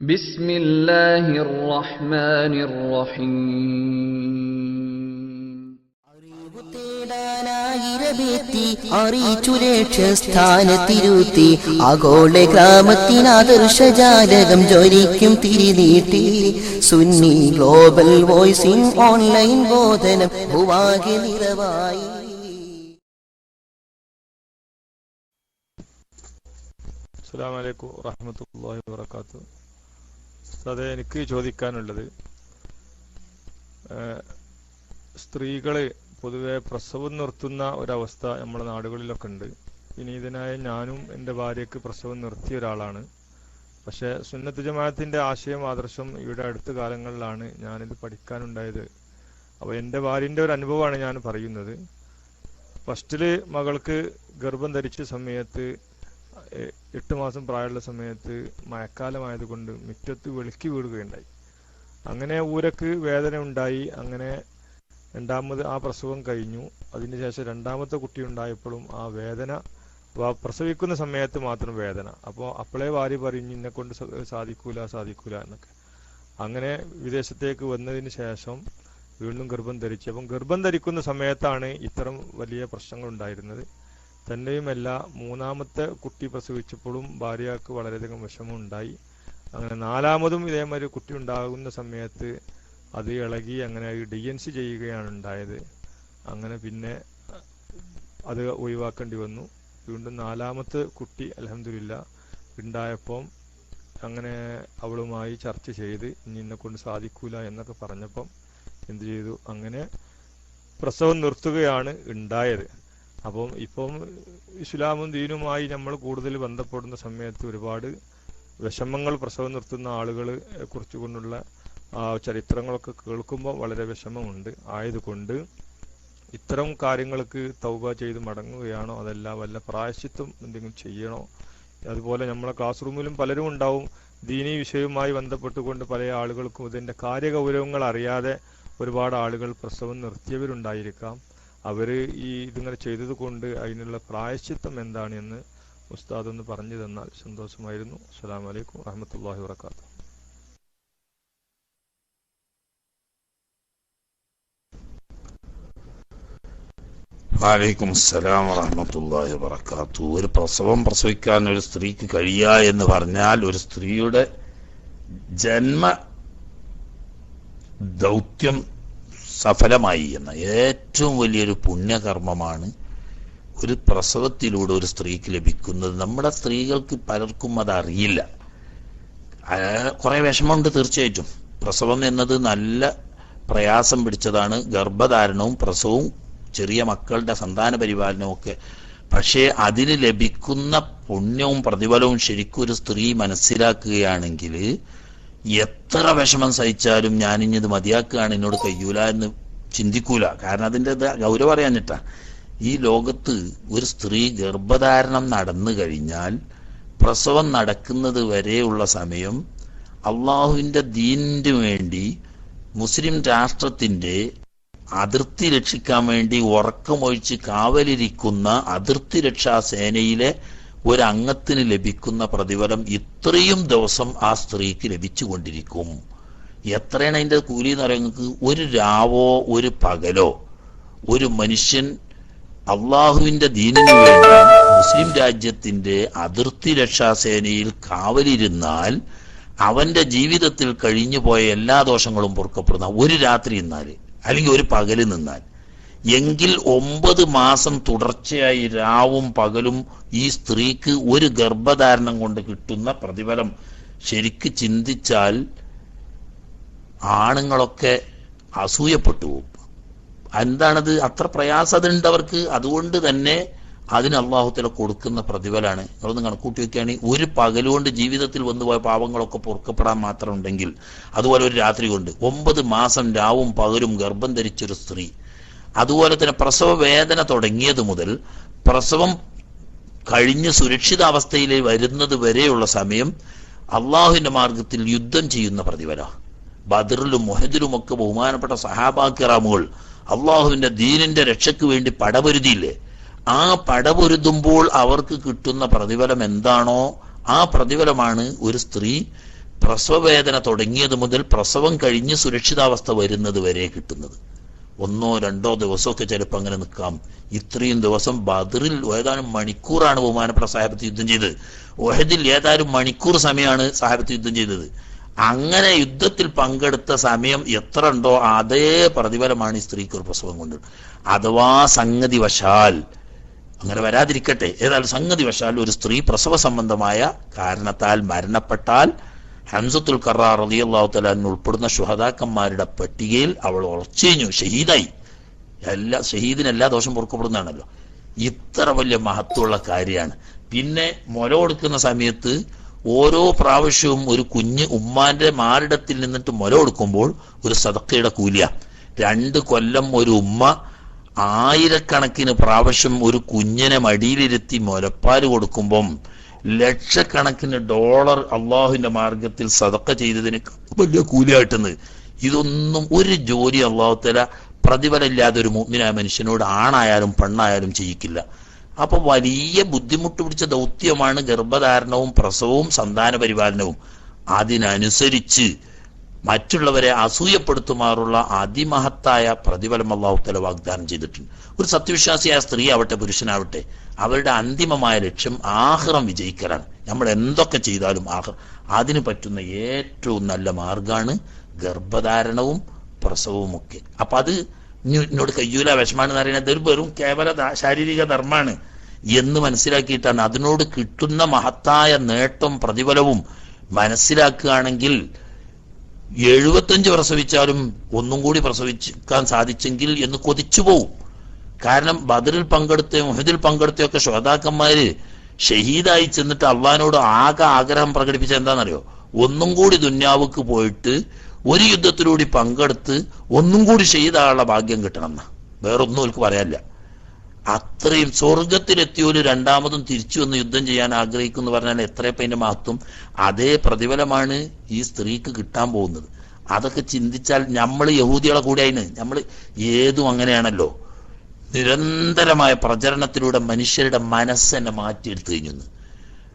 بسم الله الرحمن الرحيم അറിവു തേടാനായിരവെത്തി അറിയിച്ചു ലക്ഷ്യസ്ഥാനത്തിരുത്തി ആഗോള ഗ്രാമത്തിനാദർശജാലകം ജ്വലിക്കും തിരിനീട്ടി സുന്നി ഗ്ലോബൽ വോയിസിംഗ് ഓൺലൈൻ ബോധനം ഭൂവാകെ നിറവായി അസ്സാം വലൈക്കും വറഹമത്തല്ലാഹി വാത്തു അതെ എനിക്ക് ചോദിക്കാനുള്ളത്. സ്ത്രീകൾ പൊതുവെ പ്രസവം നിർത്തുന്ന ഒരവസ്ഥ നമ്മുടെ നാടുകളിലൊക്കെ ഉണ്ട്. വിനീതനായ ഞാനും എന്റെ ഭാര്യയ്ക്ക് പ്രസവം നിർത്തിയ ഒരാളാണ്. പക്ഷേ സുന്നത്ത് ജമാഅത്തിന്റെ ആശയം ആദർശം ഇവിടെ അടുത്ത കാലങ്ങളിലാണ് ഞാനിത് പഠിക്കാനുണ്ടായത്. അപ്പോൾ എന്റെ ഭാര്യന്റെ ഒരു അനുഭവമാണ് ഞാൻ പറയുന്നത്. ഫസ്റ്റിൽ മകൾക്ക് ഗർഭം ധരിച്ച സമയത്ത് എട്ട് മാസം പ്രായമുള്ള സമയത്ത് മഴക്കാലമായതുകൊണ്ട് മുറ്റത്ത് വെളുക്കി വീഴുകയുണ്ടായി. അങ്ങനെ ഊരക്ക് വേദന ഉണ്ടായി. അങ്ങനെ രണ്ടാമത് ആ പ്രസവം കഴിഞ്ഞു. അതിനുശേഷം രണ്ടാമത്തെ കുട്ടി ഉണ്ടായപ്പോഴും ആ വേദന പ്രസവിക്കുന്ന സമയത്ത് മാത്രം വേദന. അപ്പോൾ അപ്പോളേ വാരി പറഞ്ഞു എന്നെ കൊണ്ട് സാധിക്കൂല സാധിക്കൂല എന്നൊക്കെ. അങ്ങനെ വിദേശത്തേക്ക് വന്നതിന് ശേഷം വീണ്ടും ഗർഭം ധരിച്ചു. അപ്പം ഗർഭം ധരിക്കുന്ന സമയത്താണ് ഇത്തരം വലിയ പ്രശ്നങ്ങൾ ഉണ്ടായിരുന്നത്. തന്നെയുമല്ല മൂന്നാമത്തെ കുട്ടി പ്രസവിച്ചപ്പോഴും ഭാര്യക്ക് വളരെയധികം വിഷമം ഉണ്ടായി അങ്ങനെ നാലാമതും ഇതേമാതിരി കുട്ടി ഉണ്ടാകുന്ന സമയത്ത് അത് ഇളകി അങ്ങനെ ഡി എൻ സി ചെയ്യുകയാണ് ഉണ്ടായത്. അങ്ങനെ പിന്നെ അത് ഒഴിവാക്കേണ്ടി വന്നു. വീണ്ടും നാലാമത്തെ കുട്ടി അലഹമില്ല ഉണ്ടായപ്പം അങ്ങനെ അവളുമായി ചർച്ച ചെയ്ത് ഇനി എന്നെ കൊണ്ട് സാധിക്കൂല എന്നൊക്കെ പറഞ്ഞപ്പം എന്ത് ചെയ്തു? അങ്ങനെ പ്രസവം നിർത്തുകയാണ് ഉണ്ടായത്. അപ്പം ഇപ്പം ഇസ്ലാമും ദീനുമായി നമ്മൾ കൂടുതൽ ബന്ധപ്പെടുന്ന സമയത്ത് ഒരുപാട് വിഷമങ്ങൾ പ്രസവം നിർത്തുന്ന ആളുകൾ കുറിച്ചുകൊണ്ടുള്ള ആ ചരിത്രങ്ങളൊക്കെ കേൾക്കുമ്പോൾ വളരെ വിഷമമുണ്ട്. ആയതുകൊണ്ട് ഇത്തരം കാര്യങ്ങൾക്ക് തൗബ ചെയ്ത് മടങ്ങുകയാണോ? അതല്ല വല്ല പ്രായശ്ചിത്വം എന്തെങ്കിലും ചെയ്യണോ? അതുപോലെ നമ്മളെ ക്ലാസ് റൂമിലും പലരും ഉണ്ടാവും. ദീനീ വിഷയവുമായി ബന്ധപ്പെട്ടുകൊണ്ട് പല ആളുകൾക്കും ഇതിന്റെ കാര്യഗൗരവങ്ങൾ അറിയാതെ ഒരുപാട് ആളുകൾ പ്രസവം നിർത്തിയവരുണ്ടായിരിക്കാം. അവർ ഈ ഇതിങ്ങനെ ചെയ്തത് കൊണ്ട് അതിനുള്ള പ്രായശ്ചിത്തം എന്താണ് എന്ന് ഉസ്താദ് ഒന്ന് പറഞ്ഞു തന്നാൽ സന്തോഷമായിരുന്നു. അസ്സാം വലൈക്കും വറഹമത്തല്ലാഹി വാത്തു വാലൈക്കും അസ്സലാം വറഹമത്തല്ലാഹി വബറകാത്തു ഒരു പ്രസവം പ്രസവിക്കാൻ ഒരു സ്ത്രീക്ക് കഴിയുക എന്ന് പറഞ്ഞാൽ ഒരു സ്ത്രീയുടെ ജന്മ ദൗത്യം സഫലമായി എന്ന ഏറ്റവും വലിയൊരു പുണ്യകർമ്മമാണ് ഒരു പ്രസവത്തിലൂടെ ഒരു സ്ത്രീക്ക് ലഭിക്കുന്നത്. നമ്മുടെ സ്ത്രീകൾക്ക് പലർക്കും അതറിയില്ല. കുറെ വിഷമമുണ്ട് തീർച്ചയായിട്ടും. പ്രസവം എന്നത് നല്ല പ്രയാസം പിടിച്ചതാണ്. ഗർഭധാരണവും പ്രസവവും ചെറിയ മക്കളുടെ സന്താന പരിപാലനവും ഒക്കെ. പക്ഷേ അതിന് ലഭിക്കുന്ന പുണ്യവും പ്രതിഫലവും ശരിക്കും ഒരു സ്ത്രീ മനസ്സിലാക്കുകയാണെങ്കിൽ എത്ര വിഷമം സഹിച്ചാലും ഞാൻ ഇനി ഇത് മതിയാക്കുകയാണ് എന്നോട് കഴിയൂല എന്ന് ചിന്തിക്കൂല. കാരണം അതിന്റെ ഗൗരവം അറിയാഞ്ഞിട്ടാ ഈ ലോകത്ത് ഒരു സ്ത്രീ ഗർഭധാരണം നടന്നു കഴിഞ്ഞാൽ പ്രസവം നടക്കുന്നത് വരെയുള്ള സമയം അള്ളാഹുവിന്റെ ദീനിന് വേണ്ടി മുസ്ലിം രാഷ്ട്രത്തിന്റെ അതിർത്തി രക്ഷിക്കാൻ വേണ്ടി ഉറക്കമൊഴിച്ച് കാവലിരിക്കുന്ന അതിർത്തി രക്ഷാ സേനയിലെ ഒരു അംഗത്തിന് ലഭിക്കുന്ന പ്രതിഫലം ഇത്രയും ദിവസം ആ സ്ത്രീക്ക് ലഭിച്ചുകൊണ്ടിരിക്കും. എത്രയാണ് അതിന്റെ കൂലി എന്ന് പറയുന്നത് ഒരു രാവോ ഒരു പകലോ. ഒരു മനുഷ്യൻ അള്ളാഹുവിന്റെ ദീനിനു വേണ്ടി മുസ്ലിം രാജ്യത്തിന്റെ അതിർത്തി രക്ഷാസേനയിൽ കാവലിരുന്നാൽ അവന്റെ ജീവിതത്തിൽ കഴിഞ്ഞു പോയ എല്ലാ ദോഷങ്ങളും പൊറുക്കപ്പെടുന്ന ഒരു രാത്രി നിന്നാൽ അല്ലെങ്കിൽ ഒരു പകൽ നിന്നാൽ എങ്കിൽ ഒമ്പത് മാസം തുടർച്ചയായി രാവും പകലും ഈ സ്ത്രീക്ക് ഒരു ഗർഭധാരണം കൊണ്ട് കിട്ടുന്ന പ്രതിഫലം. ശരിക്ക് ചിന്തിച്ചാൽ ആണുങ്ങളൊക്കെ അസൂയപ്പെട്ടു പോകും. എന്താണത്? അത്ര പ്രയാസതുണ്ട് അവർക്ക്. അതുകൊണ്ട് തന്നെ അതിന് അള്ളാഹുത്തല കൊടുക്കുന്ന പ്രതിഫലമാണ് നിങ്ങളൊന്ന് കണക്കൂട്ടി വെക്കുകയാണെങ്കിൽ ഒരു പകലുകൊണ്ട് ജീവിതത്തിൽ വന്നുപോയ പാവങ്ങളൊക്കെ പൊറുക്കപ്പെടാൻ മാത്രം ഉണ്ടെങ്കിൽ അതുപോലെ ഒരു രാത്രി കൊണ്ട് ഒമ്പത് മാസം രാവും പകലും ഗർഭം ധരിച്ചൊരു സ്ത്രീ അതുപോലെ തന്നെ പ്രസവ വേദന തുടങ്ങിയത് മുതൽ പ്രസവം കഴിഞ്ഞ് സുരക്ഷിതാവസ്ഥയിൽ വരുന്നത് വരെയുള്ള സമയം അള്ളാഹുവിന്റെ മാർഗത്തിൽ യുദ്ധം ചെയ്യുന്ന പ്രതിഫല. ബദറിലും മൊഹദിലും ഒക്കെ ബഹുമാനപ്പെട്ട സഹാബാക്കിറാമുകൾ അള്ളാഹുവിന്റെ ദീനിന്റെ രക്ഷയ്ക്ക് വേണ്ടി പടപൊരുതിയില്ലേ? ആ പടപൊരുതുമ്പോൾ അവർക്ക് കിട്ടുന്ന പ്രതിഫലം എന്താണോ ആ പ്രതിഫലമാണ് ഒരു സ്ത്രീ പ്രസവവേദന തുടങ്ങിയത് മുതൽ പ്രസവം കഴിഞ്ഞ് സുരക്ഷിതാവസ്ഥ വരുന്നത് വരെ കിട്ടുന്നത്. ഒന്നോ രണ്ടോ ദിവസമൊക്കെ ചിലപ്പോൾ അങ്ങനെ നിൽക്കാം. ഇത്രയും ദിവസം ബദറിൽ ഏതാനും മണിക്കൂറാണ് ബഹുമാനപ്പെട്ട സാഹിബത്ത് യുദ്ധം ചെയ്തത്. ഒഹദിൽ ഏതാനും മണിക്കൂർ സമയമാണ് സാഹിബത്ത് യുദ്ധം ചെയ്തത്. അങ്ങനെ യുദ്ധത്തിൽ പങ്കെടുത്ത സമയം എത്ര ഉണ്ടോ അതേ പ്രതിഫലമാണ് ഈ സ്ത്രീക്ക് ഒരു പ്രസവം കൊണ്ട്. അഥവാ സംഗതി വശാൽ. അങ്ങനെ വരാതിരിക്കട്ടെ. ഏതായാലും സംഗതി വശാൽ ഒരു സ്ത്രീ പ്രസവ സംബന്ധമായ കാരണത്താൽ മരണപ്പെട്ടാൽ ഹംസത്തുൽ കറാർ അലി അള്ളാഹു അൻഹു ഉൾപ്പെടുന്ന ഷുഹദാക്കന്മാരുടെ പട്ടികയിൽ അവൾ ഉറച്ചു ഷഹീദായി. എല്ലാ ഷഹീദിന് എല്ലാ ദോഷം പൊറുക്കപ്പെടുന്നതാണല്ലോ. ഇത്ര വലിയ മഹത്വമുള്ള കാര്യമാണ്. പിന്നെ മുല കൊടുക്കുന്ന സമയത്ത് ഓരോ പ്രാവശ്യവും ഒരു കുഞ്ഞ് ഉമ്മാന്റെ മാറിടത്തിൽ നിന്നിട്ട് മുല കൊടുക്കുമ്പോൾ ഒരു സദക്കയുടെ കൂലിയ. രണ്ട് കൊല്ലം ഒരു ഉമ്മ ആയിരക്കണക്കിന് പ്രാവശ്യം ഒരു കുഞ്ഞിനെ മടിയിലിരുത്തി മുലപ്പാൽ കൊടുക്കുമ്പം ലക്ഷക്കണക്കിന് ഡോളർ അള്ളാഹുവിന്റെ മാർഗത്തിൽ സതക്ക ചെയ്തതിന് വലിയ കൂലിയായിട്ടെന്ന്. ഇതൊന്നും ഒരു ജോലി അള്ളാഹുത്തല പ്രതിഫലമില്ലാതെ ഒരു മുഗ്മിനായ മനുഷ്യനോട് ആണായാലും പെണ്ണായാലും ചെയ്യിക്കില്ല. അപ്പൊ വലിയ ബുദ്ധിമുട്ട് പിടിച്ച ദൗത്യമാണ് ഗർഭധാരണവും പ്രസവവും സന്താന പരിപാലനവും. അതിനനുസരിച്ച് മറ്റുള്ളവരെ അസൂയപ്പെടുത്തുമാറുള്ള അതിമഹത്തായ പ്രതിഫലം അള്ളാഹുത്തല വാഗ്ദാനം ചെയ്തിട്ടുണ്ട്. ഒരു സത്യവിശ്വാസിയായ സ്ത്രീ ആവട്ടെ പുരുഷനാവട്ടെ അവരുടെ അന്തിമമായ ലക്ഷ്യം ആഹ്റം വിജയിക്കലാണ്. നമ്മൾ എന്തൊക്കെ ചെയ്താലും ആഹ് അതിന് പറ്റുന്ന ഏറ്റവും നല്ല മാർഗാണ് ഗർഭധാരണവും പ്രസവവും ഒക്കെ. അപ്പൊ അത് എന്നോട് കയ്യൂല വിഷമാണ് എന്ന് പറയുന്നത്. ഒരു വെറും കേവല ശാരീരിക ധർമ്മമാണ് എന്ന് മനസ്സിലാക്കിയിട്ടാണ് അതിനോട് കിട്ടുന്ന മഹത്തായ നേട്ടം പ്രതിഫലവും മനസ്സിലാക്കുകയാണെങ്കിൽ എഴുപത്തഞ്ച് പ്രസവിച്ചാലും ഒന്നും കൂടി പ്രസവിക്കാൻ സാധിച്ചെങ്കിൽ എന്ന് കൊതിച്ചു പോവും. കാരണം ബദറിൽ പങ്കെടുത്ത മുഹദിൽ പങ്കെടുത്തയൊക്കെ ശ്രോതാക്കന്മാര് ഷഹീദായി ചെന്നിട്ട് അള്ളഹാനോട് ആകെ ആഗ്രഹം പ്രകടിപ്പിച്ച എന്താണെന്നറിയോ? ഒന്നും കൂടി ദുന്യാവുക്ക് പോയിട്ട് ഒരു യുദ്ധത്തിലൂടി പങ്കെടുത്ത് ഒന്നും കൂടി ഷഹീദാകാനുള്ള ഭാഗ്യം കിട്ടണം എന്ന്. വേറൊന്നും അവർക്ക് പറയാനില്ല. അത്രയും സ്വർഗത്തിലെത്തിയൊരു രണ്ടാമതും തിരിച്ചു വന്ന് യുദ്ധം ചെയ്യാൻ ആഗ്രഹിക്കുന്നു പറഞ്ഞാൽ എത്രയപ്പം അതിന്റെ മഹത്വം? അതേ പ്രതിഫലമാണ് ഈ സ്ത്രീക്ക് കിട്ടാൻ പോകുന്നത്. അതൊക്കെ ചിന്തിച്ചാൽ നമ്മൾ യഹൂദികളെ കൂടെ അതിന് നമ്മൾ ഏതും അങ്ങനെയാണല്ലോ. നിരന്തരമായ പ്രചരണത്തിലൂടെ മനുഷ്യരുടെ മനസ്സെന്നെ മാറ്റിയെടുത്തു കഴിഞ്ഞു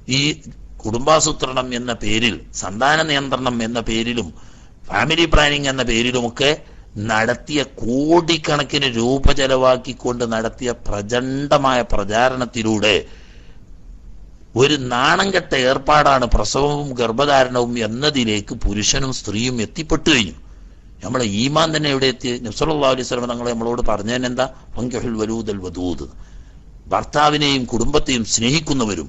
ഈ കുടുംബാസൂത്രണം എന്ന പേരിൽ സന്താന നിയന്ത്രണം എന്ന പേരിലും ഫാമിലി പ്ലാനിങ് എന്ന പേരിലുമൊക്കെ നടത്തിയ കോടിക്കണക്കിന് രൂപ ചെലവാക്കിക്കൊണ്ട് നടത്തിയ പ്രചണ്ഡമായ പ്രചാരണത്തിലൂടെ ഒരു നാണംകെട്ട ഏർപ്പാടാണ് പ്രസവവും ഗർഭധാരണവും എന്നതിലേക്ക് പുരുഷനും സ്ത്രീയും എത്തിപ്പെട്ടു കഴിഞ്ഞു. നമ്മളെ ഈമാൻ തന്നെ എവിടെ എത്തി? നബ്സല്ലാ അലൈഹി സ്വലം തങ്ങൾ നമ്മളോട് പറഞ്ഞതിനെന്താ വരൂതൽ വലൂദൽ വധൂത് ഭർത്താവിനെയും കുടുംബത്തെയും സ്നേഹിക്കുന്നവരും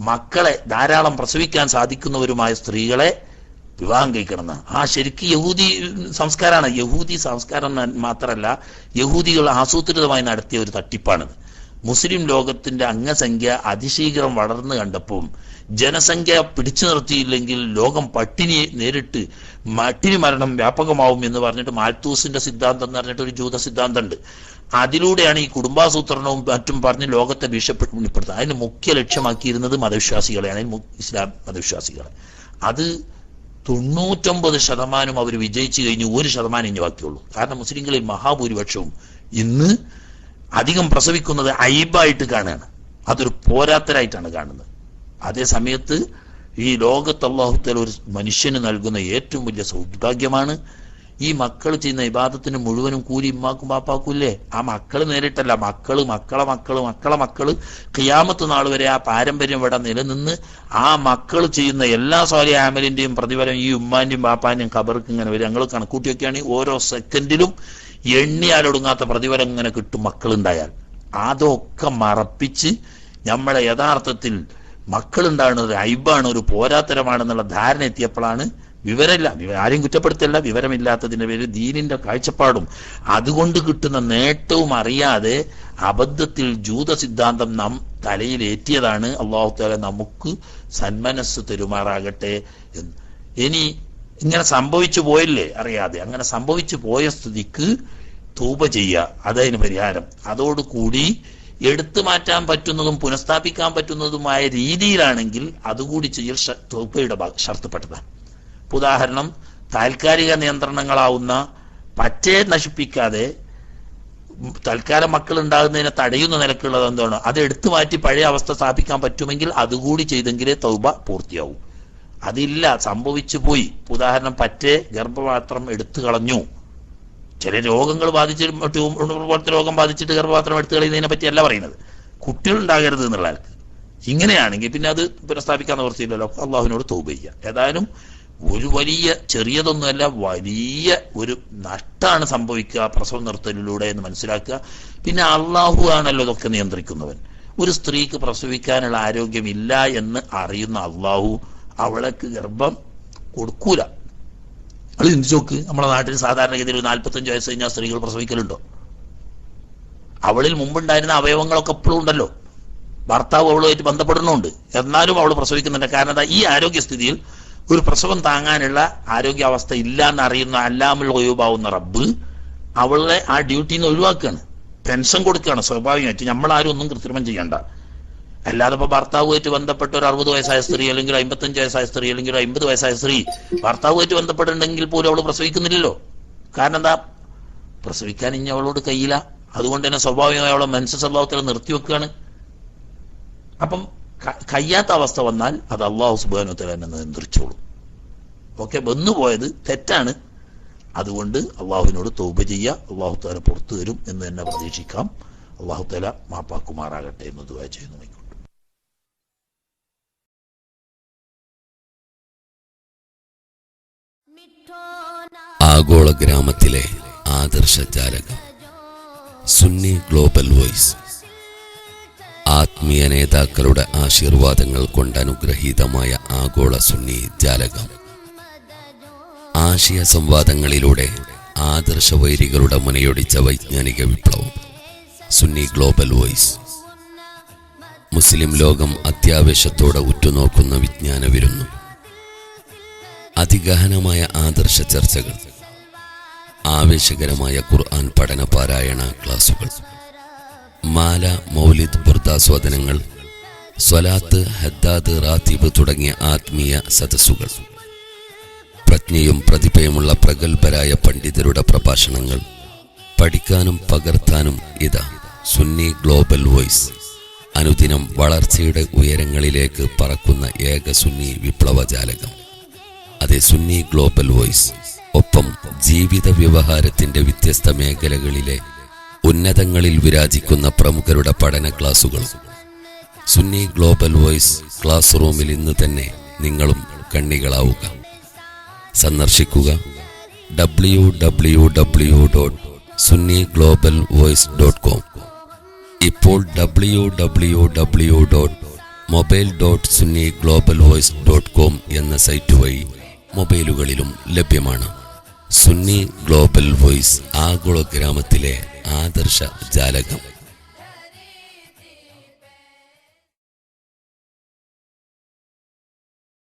മക്കളെ ധാരാളം പ്രസവിക്കാൻ സാധിക്കുന്നവരുമായ സ്ത്രീകളെ വിവാഹം കഴിക്കണമെന്ന്. ആ ശരിക്ക് യഹൂദി സംസ്കാരമാണ്. യഹൂദി സംസ്കാരം മാത്രമല്ല യഹൂദികൾ ആസൂത്രിതമായി നടത്തിയ ഒരു തട്ടിപ്പാണിത്. മുസ്ലിം ലോകത്തിന്റെ അംഗസംഖ്യ അതിശീഘ്രം വളർന്നു കണ്ടപ്പോൾ ജനസംഖ്യ പിടിച്ചു നിർത്തിയില്ലെങ്കിൽ ലോകം പട്ടിണി നേരിട്ട് പട്ടിണി മരണം വ്യാപകമാവും എന്ന് പറഞ്ഞിട്ട് മാൽത്തൂസിന്റെ സിദ്ധാന്തം എന്ന് പറഞ്ഞിട്ട് ഒരു ജൂത സിദ്ധാന്തമുണ്ട്. അതിലൂടെയാണ് ഈ കുടുംബാസൂത്രണവും മറ്റും പറഞ്ഞ് ലോകത്തെ ഭീഷണിപ്പെടുത്തുന്നത്. അതിന് മുഖ്യ ലക്ഷ്യമാക്കിയിരുന്നത് മതവിശ്വാസികളെയാണ്. ഇസ്ലാം മതവിശ്വാസികളെ. അത് തൊണ്ണൂറ്റൊമ്പത് ശതമാനം അവർ വിജയിച്ചു കഴിഞ്ഞു ഒരു ശതമാനം ഇനി ബാക്കിയുള്ളൂ. കാരണം മുസ്ലിങ്ങളിൽ മഹാഭൂരിപക്ഷവും ഇന്ന് അധികം പ്രസവിക്കുന്നത് അയിബായിട്ട് കാണുകയാണ്. അതൊരു പോരാത്തരായിട്ടാണ് കാണുന്നത്. അതേ സമയത്ത് ഈ ലോകത്ത് ഒരു മനുഷ്യന് നൽകുന്ന ഏറ്റവും വലിയ സൗഭാഗ്യമാണ് ഈ മക്കൾ ചെയ്യുന്ന വിവാദത്തിന് മുഴുവനും കൂലി ഇമ്മാക്കും ബാപ്പാക്കൂല്ലേ ആ മക്കൾ നേരിട്ടല്ല. മക്കൾ മക്കളെ മക്കൾ മക്കളെ മക്കൾ. ഖിയാമത്ത് നാൾ വരെ ആ പാരമ്പര്യം ഇവിടെ നിലനിന്ന് ആ മക്കൾ ചെയ്യുന്ന എല്ലാ സ്വാലി ആമലിന്റെയും പ്രതിഫലം ഈ ഉമ്മാന്റെയും പാപ്പാന്റെയും ഖബർക്ക് ഇങ്ങനെ വരും. ഞങ്ങൾ കണക്കൂട്ടിയൊക്കെയാണ് ഓരോ സെക്കൻഡിലും എണ്ണിയാലൊടുങ്ങാത്ത പ്രതിഫലം ഇങ്ങനെ കിട്ടും മക്കളുണ്ടായാൽ. അതൊക്കെ മറപ്പിച്ച് നമ്മളെ യഥാർത്ഥത്തിൽ മക്കളുണ്ടാകുന്നത് ഒരു ഐബാണ് ഒരു പോരാത്തരമാണെന്നുള്ള ധാരണ എത്തിയപ്പോഴാണ് വിവരമില്ല. വിവ- ആരെയും കുറ്റപ്പെടുത്തല്ല വിവരമില്ലാത്തതിന്റെ പേര് ദീനിന്റെ കാഴ്ചപ്പാടും അതുകൊണ്ട് കിട്ടുന്ന നേട്ടവും അറിയാതെ അബദ്ധത്തിൽ ജൂത സിദ്ധാന്തം നാം തലയിൽ ഏറ്റിയതാണ് അള്ളാഹു താല നമുക്ക് സന്മനസ് തെരുമാറാകട്ടെ എന്ന്. ഇനി ഇങ്ങനെ സംഭവിച്ചു പോയില്ലേ? അറിയാതെ. അങ്ങനെ സംഭവിച്ചു പോയ സ്ഥിതിക്ക് തൂപ ചെയ്യുക. അതതിന് പരിഹാരം. അതോടുകൂടി എടുത്തു മാറ്റാൻ പറ്റുന്നതും പുനഃസ്ഥാപിക്കാൻ പറ്റുന്നതുമായ രീതിയിലാണെങ്കിൽ അതുകൂടി ചെയ്യൽ തൂപ്പയുടെ ഷർത്തപ്പെട്ടതാണ് ഉദാഹരണം താൽക്കാലിക നിയന്ത്രണങ്ങളാവുന്ന പറ്റേ നശിപ്പിക്കാതെ തൽക്കാലം മക്കൾ ഉണ്ടാകുന്നതിനെ തടയുന്ന നിലക്കുള്ളത് എന്താണ്? അത് എടുത്തു മാറ്റി പഴയ അവസ്ഥ സ്ഥാപിക്കാൻ പറ്റുമെങ്കിൽ അതുകൂടി ചെയ്തെങ്കിലേ തൗബ പൂർത്തിയാവും. അതില്ല സംഭവിച്ചു പോയി. ഉദാഹരണം പറ്റേ ഗർഭപാത്രം എടുത്തു കളഞ്ഞു. ചില രോഗങ്ങൾ ബാധിച്ചിട്ട് പോലത്തെ രോഗം ബാധിച്ചിട്ട് ഗർഭപാത്രം എടുത്തു കളയുന്നതിനെ പറ്റിയല്ല പറയുന്നത്. കുട്ടികൾ ഉണ്ടാകരുത് എന്നുള്ള ആൾക്ക് ഇങ്ങനെയാണെങ്കിൽ പിന്നെ അത് പുനഃസ്ഥാപിക്കാൻ നിവർത്തിയില്ലല്ലോ അള്ളാഹുവിനോട് തൗബ ചെയ്യുക. ഏതായാലും ഒരു വലിയ ചെറിയതൊന്നുമല്ല വലിയ ഒരു നഷ്ടമാണ് സംഭവിക്കുക പ്രസവം നിർത്തലിലൂടെ എന്ന് മനസ്സിലാക്കുക. പിന്നെ അള്ളാഹു ആണല്ലോ ഇതൊക്കെ നിയന്ത്രിക്കുന്നവൻ. ഒരു സ്ത്രീക്ക് പ്രസവിക്കാനുള്ള ആരോഗ്യമില്ല എന്ന് അറിയുന്ന അള്ളാഹു അവൾക്ക് ഗർഭം കൊടുക്കൂല. അത് ചിന്തിച്ചു നോക്ക് നമ്മുടെ നാട്ടിൽ സാധാരണഗതിയിൽ നാൽപ്പത്തഞ്ച് വയസ്സ് കഴിഞ്ഞാൽ സ്ത്രീകൾ പ്രസവിക്കലുണ്ടോ? അവളിൽ മുമ്പുണ്ടായിരുന്ന അവയവങ്ങളൊക്കെ എപ്പോഴും ഉണ്ടല്ലോ. ഭർത്താവ് അവളുമായിട്ട് ബന്ധപ്പെടുന്നുണ്ട്. എന്നാലും അവൾ പ്രസവിക്കുന്നുണ്ട്. കാരണം ഈ ആരോഗ്യസ്ഥിതിയിൽ ഒരു പ്രസവം താങ്ങാനുള്ള ആരോഗ്യാവസ്ഥ ഇല്ല എന്ന് അറിയുന്ന അല്ലാമുൽ ഒഴിവാവുന്ന റബ്ബ് അവളെ ആ ഡ്യൂട്ടിയിൽ ഒഴിവാക്കുകയാണ് പെൻഷൻ കൊടുക്കുകയാണ് സ്വാഭാവികമായിട്ട്. നമ്മളാരും ഒന്നും കൃത്രിമം ചെയ്യണ്ട. അല്ലാതെ ഇപ്പൊ ഭർത്താവുമായിട്ട് ബന്ധപ്പെട്ട ഒരു അറുപത് വയസ്സായ സ്ത്രീ അല്ലെങ്കിൽ അമ്പത്തഞ്ച് വയസ്സായ സ്ത്രീ അല്ലെങ്കിൽ ഒരു അമ്പത് വയസ്സായ സ്ത്രീ ഭർത്താവുമായിട്ട് ബന്ധപ്പെട്ടിട്ടുണ്ടെങ്കിൽ പോലും അവൾ പ്രസവിക്കുന്നില്ലല്ലോ. കാരണം എന്താ? പ്രസവിക്കാൻ ഇനി അവളോട് കയ്യില്ല. അതുകൊണ്ട് തന്നെ സ്വാഭാവികമായി അവളെ മനസ്സ് സ്വഭാവത്തിൽ നിർത്തിവെക്കുകയാണ് അപ്പം കഴിയാത്ത അവസ്ഥ വന്നാൽ അത് അള്ളാഹു സുബാനുത്തല എന്നെ നിയന്ത്രിച്ചോളും. ഓക്കെ വന്നുപോയത് തെറ്റാണ്. അതുകൊണ്ട് അള്ളാഹുവിനോട് തൗബ ചെയ്യുക. അള്ളാഹു താല പുറത്തു തരും എന്ന് തന്നെ പ്രതീക്ഷിക്കാം. അള്ളാഹു താല മാപ്പാക്കുമാറാകട്ടെ എന്ന് ദുവാ ചെയ്യുന്നു ആഗോള ഗ്രാമത്തിലെ ആദർശ ജാലകം. Sunni global voice. ആത്മീയ നേതാക്കളുടെ ആശീർവാദങ്ങൾ കൊണ്ട് അനുഗ്രഹീതമായ ആഗോള സുന്നി ജാലകം. ആശയ സംവാദങ്ങളിലൂടെ ആദർശ വൈരികളുടെ മുനയൊടിച്ച വൈജ്ഞാനിക വിപ്ലവം. Sunni global voice. മുസ്ലിം ലോകം അത്യാവേശത്തോടെ ഉറ്റുനോക്കുന്ന വിജ്ഞാന വിരുന്നു. അതിഗഹനമായ ആദർശ ചർച്ചകൾ. ആവേശകരമായ ഖുർആൻ പഠന പാരായണ ക്ലാസുകൾ. മാല മൗലിദ് ബുർദാസ്വാദനങ്ങൾ സ്വലാത്ത് ഹദ്ദാദ് റാത്തീബ് തുടങ്ങിയ ആത്മീയ സദസ്സുകൾ. പ്രജ്ഞയും പ്രതിഭയുമുള്ള പ്രഗത്ഭരായ പണ്ഡിതരുടെ പ്രഭാഷണങ്ങൾ. പഠിക്കാനും പകർത്താനും ഇതാ സുന്നി ഗ്ലോബൽ വോയിസ്. അനുദിനം വളർച്ചയുടെ ഉയരങ്ങളിലേക്ക് പറക്കുന്ന ഏക സുന്നി വിപ്ലവജാലകം. അതെ സുന്നി ഗ്ലോബൽ വോയിസ്. ഒപ്പം ജീവിത വ്യവഹാരത്തിന്റെ വ്യത്യസ്ത മേഖലകളിലെ ഉന്നതങ്ങളിൽ വിരാജിക്കുന്ന പ്രമുഖരുടെ പഠന ക്ലാസുകളും സുന്നി ഗ്ലോബൽ വോയിസ് ക്ലാസ് റൂമിൽ ഇന്ന് തന്നെ നിങ്ങളും കണ്ണികളാവുക. സന്ദർശിക്കുക. W W W dot Sunni global voice dot com ഇപ്പോൾ W W W dot mobile dot Sunni global voice dot com എന്ന സൈറ്റ് വഴി മൊബൈലുകളിലും ലഭ്യമാണ്. സുന്നി ഗ്ലോബൽ വോയിസ് ആഗോള ഗ്രാമത്തിലെ ആദർശ ജാലകം.